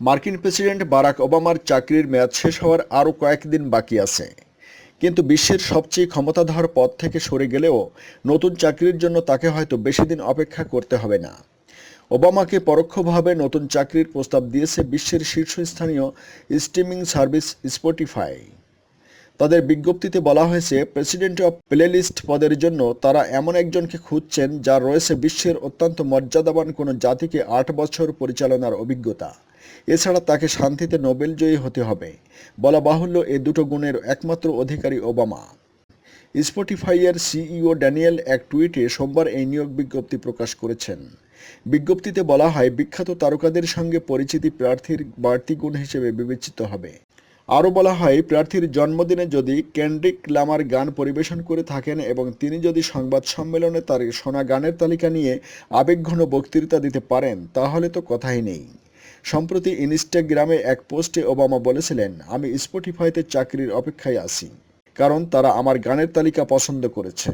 মার্কিন president Barack ওবামার চাকরির মেয়াদ শেষ হওয়ার আরও কয়েকদিন বাকি আছে। কিন্তু বিশ্বের সবচেয়ে ক্ষমতাধর পদ থেকে সরে গেলেও নতুন চাকরির জন্য তাকে হয়তো বেশি দিন অপেক্ষা করতে হবে না। ওবামাকে পরোক্ষভাবে নতুন চাকরির প্রস্তাব দিয়েছে বিশ্বের শীর্ষস্থানীয় স্ট্রিমিং সার্ভিস স্পটিফাই। তাদের বিজ্ঞপ্তিতে বলা হয়েছে প্রেসিডেন্ট অফ প্লেলিস্ট পদের জন্য তারা এমন একজনকে খুঁজছেন যার রয়েছে বিশ্বের অত্যন্ত মর্যাদাবান কোনো জাতিকে আট বছর পরিচালনার অভিজ্ঞতা। এছাড়া তাকে শান্তিতে নোবেলজয়ী হতে হবে। বলা বাহুল্য, এ দুটো গুণের একমাত্র অধিকারী ওবামা। স্পটিফাইয়ের সিইও ড্যানিয়েল এক টুইটে সোমবার এই নিয়োগ বিজ্ঞপ্তি প্রকাশ করেছেন। বিজ্ঞপ্তিতে বলা হয়, বিখ্যাত তারকাদের সঙ্গে পরিচিতি প্রার্থীর বাড়তি গুণ হিসেবে বিবেচিত হবে। আরও বলা হয়, প্রার্থীর জন্মদিনে যদি ক্যান্ড্রিক লামার গান পরিবেশন করে থাকেন এবং তিনি যদি সংবাদ সম্মেলনে তার শোনা গানের তালিকা নিয়ে আবেগঘন বক্তৃতা দিতে পারেন, তাহলে তো কথাই নেই। সম্প্রতি ইনস্টাগ্রামে এক পোস্টে ওবামা বলেছিলেন, আমি স্পটিফাইতে চাকরির অপেক্ষায় আছি, কারণ তারা আমার গানের তালিকা পছন্দ করেছে।